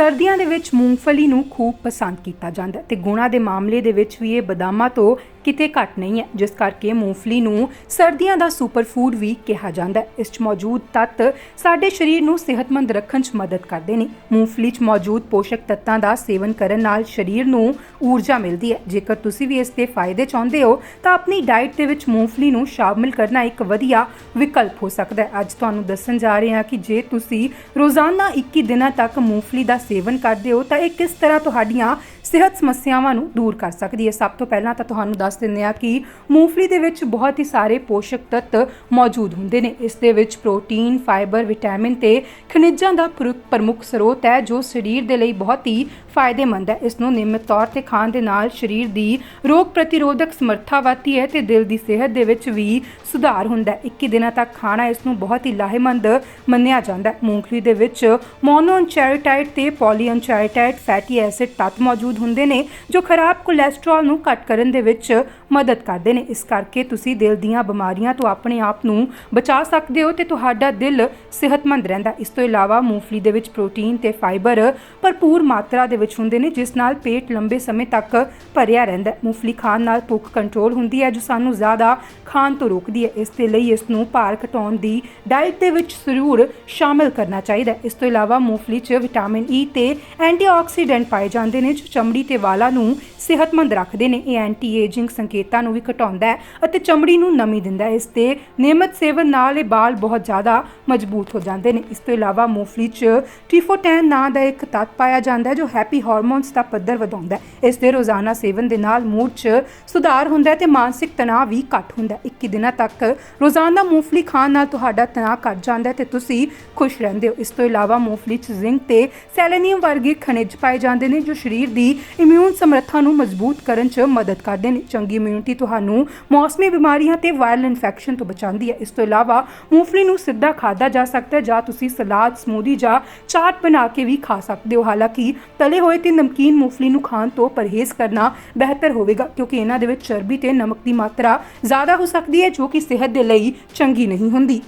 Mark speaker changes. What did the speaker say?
Speaker 1: ਸਰਦੀਆਂ ਦੇ ਵਿੱਚ ਮੂੰਗਫਲੀ ਨੂੰ ਖੂਬ ਪਸੰਦ ਕੀਤਾ ਜਾਂਦਾ ਹੈ ਤੇ ਗੁਣਾ ਦੇ ਮਾਮਲੇ ਦੇ ਵਿੱਚ ਵੀ ਇਹ ਬਦਾਮਾਂ ਤੋਂ ਕਿਤੇ ਘੱਟ ਨਹੀਂ ਹੈ, ਜਿਸ ਕਰਕੇ ਮੂੰਗਫਲੀ ਨੂੰ ਸਰਦੀਆਂ ਦਾ ਸੁਪਰ ਫੂਡ ਵੀ ਕਿਹਾ ਜਾਂਦਾ ਹੈ। ਇਸ 'ਚ ਮੌਜੂਦ ਤੱਤ ਸਾਡੇ ਸਰੀਰ ਨੂੰ ਸਿਹਤਮੰਦ ਰੱਖਣ 'ਚ ਮਦਦ ਕਰਦੇ ਨੇ। ਮੂੰਗਫਲੀ 'ਚ ਮੌਜੂਦ ਪੋਸ਼ਕ ਤੱਤਾਂ ਦਾ ਸੇਵਨ ਕਰਨ ਨਾਲ ਸਰੀਰ ਨੂੰ ਊਰਜਾ ਮਿਲਦੀ ਹੈ। ਜੇਕਰ ਤੁਸੀਂ ਵੀ ਇਸ ਦੇ ਫਾਇਦੇ ਚਾਹੁੰਦੇ ਹੋ, ਤਾਂ ਆਪਣੀ ਡਾਈਟ ਦੇ ਵਿੱਚ ਮੂੰਗਫਲੀ ਨੂੰ ਸ਼ਾਮਿਲ ਕਰਨਾ ਇੱਕ ਵਧੀਆ ਵਿਕਲਪ ਹੋ ਸਕਦਾ ਹੈ। ਅੱਜ ਤੁਹਾਨੂੰ ਦੱਸਣ ਜਾ ਰਹੇ ਹਾਂ ਕਿ ਜੇ ਤੁਸੀਂ ਰੋਜ਼ਾਨਾ 21 ਦਿਨਾਂ ਤੱਕ ਮੂੰਗਫਲੀ ਦਾ ਸੇਵਨ ਕਰਦੇ ਹੋ, ਤਾਂ ਇਹ ਕਿਸ ਤਰ੍ਹਾਂ ਤੁਹਾਡੀਆਂ ਸਿਹਤ ਸਮੱਸਿਆਵਾਂ ਨੂੰ ਦੂਰ ਕਰ ਸਕਦੀ ਹੈ। ਸਭ ਤੋਂ ਪਹਿਲਾਂ ਤਾਂ ਤੁਹਾਨੂੰ ਦੱਸ ਦਿੰਦੇ ਹਾਂ ਕਿ ਮੂੰਗਫਲੀ ਦੇ ਵਿੱਚ ਬਹੁਤ ਹੀ ਸਾਰੇ ਪੋਸ਼ਕ ਤੱਤ ਮੌਜੂਦ ਹੁੰਦੇ ਨੇ। ਇਸ ਦੇ ਵਿੱਚ ਪ੍ਰੋਟੀਨ, ਫਾਈਬਰ, ਵਿਟਾਮਿਨ ਤੇ ਖਣਿਜਾਂ ਦਾ ਪ੍ਰਮੁੱਖ ਸਰੋਤ ਹੈ, ਜੋ ਸਰੀਰ ਦੇ ਲਈ ਬਹੁਤ ਹੀ ਫਾਇਦੇਮੰਦ ਹੈ। ਇਸ ਨੂੰ ਨਿਯਮਿਤ ਤੌਰ ਤੇ ਖਾਣ ਦੇ ਨਾਲ ਸਰੀਰ ਦੀ ਰੋਗ ਪ੍ਰਤੀਰੋਧਕ ਸਮਰੱਥਾ ਵਧਦੀ ਹੈ ਤੇ ਦਿਲ ਦੀ ਸਿਹਤ ਦੇ ਵਿੱਚ ਵੀ ਸੁਧਾਰ ਹੁੰਦਾ ਹੈ। 21 ਦਿਨਾਂ ਤੱਕ ਖਾਣਾ ਇਸ ਨੂੰ ਬਹੁਤ ਹੀ ਲਾਹੇਮੰਦ ਮੰਨਿਆ ਜਾਂਦਾ ਹੈ। ਮੂੰਗਫਲੀ ਦੇ ਵਿੱਚ ਮੋਨੋਅਨਚੈਰੀਟਾਈਡ ਤੇ ਪੋਲੀਅਨਚੈਰੀਟਾਈਡ ਫੈਟੀ ਐਸਿਡ ਤੱਤ ਮੌਜੂਦ ਹੁੰਦੇ ਨੇ ਜੋ ਖਰਾਬ ਕੋਲੇਸਟ੍ਰੋਲ ਨੂੰ ਘੱਟ ਕਰਨ ਦੇ ਵਿੱਚ ਮਦਦ ਕਰਦੇ ਨੇ। ਇਸ ਕਰਕੇ ਤੁਸੀਂ ਦਿਲ ਦੀਆਂ ਬਿਮਾਰੀਆਂ ਤੋਂ ਆਪਣੇ ਆਪ ਨੂੰ ਬਚਾ ਸਕਦੇ ਹੋ ਤੇ ਤੁਹਾਡਾ ਦਿਲ ਸਿਹਤਮੰਦ ਰਹਿੰਦਾ। ਇਸ ਤੋਂ ਇਲਾਵਾ ਮੂੰਗਫਲੀ ਦੇ ਵਿੱਚ ਪ੍ਰੋਟੀਨ ਤੇ ਫਾਈਬਰ ਭਰਪੂਰ ਮਾਤਰਾ ਦੇ ਵਿੱਚ ਹੁੰਦੇ ਨੇ, ਜਿਸ ਨਾਲ ਪੇਟ ਲੰਬੇ ਸਮੇਂ ਤੱਕ ਭਰਿਆ ਰਹਿੰਦਾ ਮੂੰਗਫਲੀ ਖਾਣ ਨਾਲ ਭੁੱਖ ਕੰਟਰੋਲ ਹੁੰਦੀ ਹੈ, ਜੋ ਸਾਨੂੰ ਜ਼ਿਆਦਾ ਖਾਣ ਤੋਂ ਰੋਕਦੀ ਹੈ। ਇਸ ਦੇ ਲਈ ਇਸ ਨੂੰ ਭਾਰ ਘਟਾਉਣ ਦੀ ਡਾਈਟ ਦੇ ਵਿੱਚ ਜ਼ਰੂਰ ਸ਼ਾਮਿਲ ਕਰਨਾ ਚਾਹੀਦਾ ਹੈ। ਇਸ ਤੋਂ ਇਲਾਵਾ ਮੂੰਗਫਲੀ 'ਚ ਵਿਟਾਮਿਨ ਈ ਤੇ ਐਂਟੀਆਕਸੀਡੈਂਟ ਪਾਏ ਜਾਂਦੇ ਨੇ, ਜੋ ਚਮੜੀ ਤੇ ਵਾਲਾਂ ਨੂੰ ਸਿਹਤਮੰਦ ਰੱਖਦੇ ਨੇ। ਇਹ ਐਂਟੀ ਏਜਿੰਗ ਸੰਕੇਤਾਂ ਨੂੰ ਵੀ ਘਟਾਉਂਦਾ ਹੈ ਅਤੇ ਚਮੜੀ ਨੂੰ ਨਮੀ ਦਿੰਦਾ ਹੈ। ਇਸ ਦੇ ਨਿਯਮਿਤ ਸੇਵਨ ਨਾਲ ਇਹ ਵਾਲ ਬਹੁਤ ਜ਼ਿਆਦਾ ਮਜ਼ਬੂਤ ਹੋ ਜਾਂਦੇ ਨੇ। ਇਸ ਤੋਂ ਇਲਾਵਾ ਮੂੰਗਫਲੀ 'ਚ ਟ੍ਰਿਫੋਟੈਨ ਨਾਂ ਦਾ ਇੱਕ ਤੱਤ ਪਾਇਆ ਜਾਂਦਾ ਹੈ, ਜੋ ਹੈਪੀ ਹਾਰਮੋਨਸ ਦਾ ਪੱਧਰ ਵਧਾਉਂਦਾ ਹੈ। ਇਸ ਦੇ ਰੋਜ਼ਾਨਾ ਸੇਵਨ ਦੇ ਨਾਲ ਮੂਡ 'ਚ ਸੁਧਾਰ ਹੁੰਦਾ ਹੈ ਤੇ ਮਾਨਸਿਕ ਤਣਾਅ ਵੀ ਘੱਟ ਹੁੰਦਾ ਹੈ। 21 ਦਿਨਾਂ ਤੱਕ ਰੋਜ਼ਾਨਾ ਮੂੰਗਫਲੀ ਖਾਣ ਨਾਲ ਤੁਹਾਡਾ ਤਣਾਅ ਘੱਟ ਜਾਂਦਾ ਹੈ ਤੇ ਤੁਸੀਂ ਖੁਸ਼ ਰਹਿੰਦੇ ਹੋ। ਇਸ ਤੋਂ ਇਲਾਵਾ ਮੂੰਗਫਲੀ 'ਚ ਜ਼ਿੰਕ ਤੇ ਸੈਲੇਨੀਅਮ ਵਰਗੇ ਖਣਿਜ ਪਾਏ ਜਾਂਦੇ ਨੇ, ਜੋ ਸਰੀਰ ਦੀ ਇਮਿਊਨ ਸਮਰੱਥਾ ਨੂੰ ਮਜ਼ਬੂਤ ਕਰਨ 'ਚ ਮਦਦ ਕਰਦੇ ਨੇ। ਚੰਗੀ ਇਮਿਊਨਿਟੀ ਤੁਹਾਨੂੰ ਮੌਸਮੀ ਬਿਮਾਰੀਆਂ ਤੇ ਵਾਇਰਲ ਇਨਫੈਕਸ਼ਨ ਤੋਂ ਬਚਾਉਂਦੀ ਹੈ। ਇਸ ਤੋਂ ਇਲਾਵਾ ਮੂੰਗਫਲੀ ਨੂੰ ਸਿੱਧਾ ਖਾਦਾ ਜਾ ਸਕਦਾ ਹੈ ਜਾਂ ਤੁਸੀਂ ਸਲਾਦ ਸਮੂਦੀ ਜਾਂ ਚਾਟ ਬਣਾ ਕੇ ਵੀ ਖਾ ਸਕਦੇ ਹੋ। ਹਾਲਾਂਕਿ ਤਲੇ ਹੋਏ ਤੇ ਨਮਕੀਨ ਮੂੰਗਫਲੀ ਨੂੰ ਖਾਣ ਤੋਂ ਪਰਹੇਜ਼ ਕਰਨਾ ਬਿਹਤਰ ਹੋਵੇਗਾ ਕਿਉਂਕਿ ਇਹਨਾਂ ਦੇ ਵਿੱਚ ਚਰਬੀ ਤੇ ਨਮਕ ਦੀ ਮਾਤਰਾ ਜ਼ਿਆਦਾ ਹੋ ਸਕਦੀ ਹੈ, ਜੋ ਕਿ ਸਿਹਤ ਦੇ ਲਈ ਚੰਗੀ ਨਹੀਂ ਹੁੰਦੀ।